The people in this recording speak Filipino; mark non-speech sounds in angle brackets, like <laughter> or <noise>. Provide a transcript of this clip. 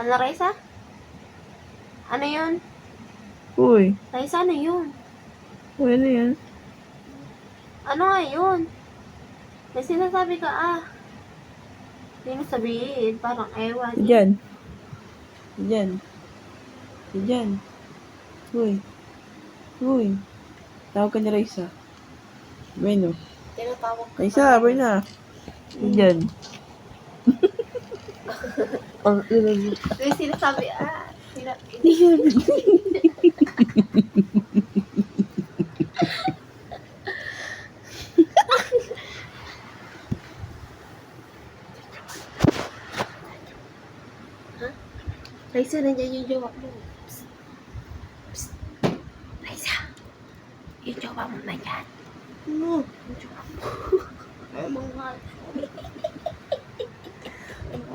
Ano, Raisa? Ano yun? Uy, Raisa, ano yun? uy, ano yan? Ano nga yun? May sinasabi ka, ah. Hindi mo sabihin. Parang ewan. Diyan. Diyan. Diyan. Uy. Uy. Tawag ka ni Raisa. Bueno. Tinatawag ka. Raisa, na. Diyan. <laughs> Ang ilog. May sinasabi, ah. Sina- Raisa, nandiyan yung jowa mo. Psst. Psst. Raisa, yung jowa mo na yan. Ano? Yung jowa mo.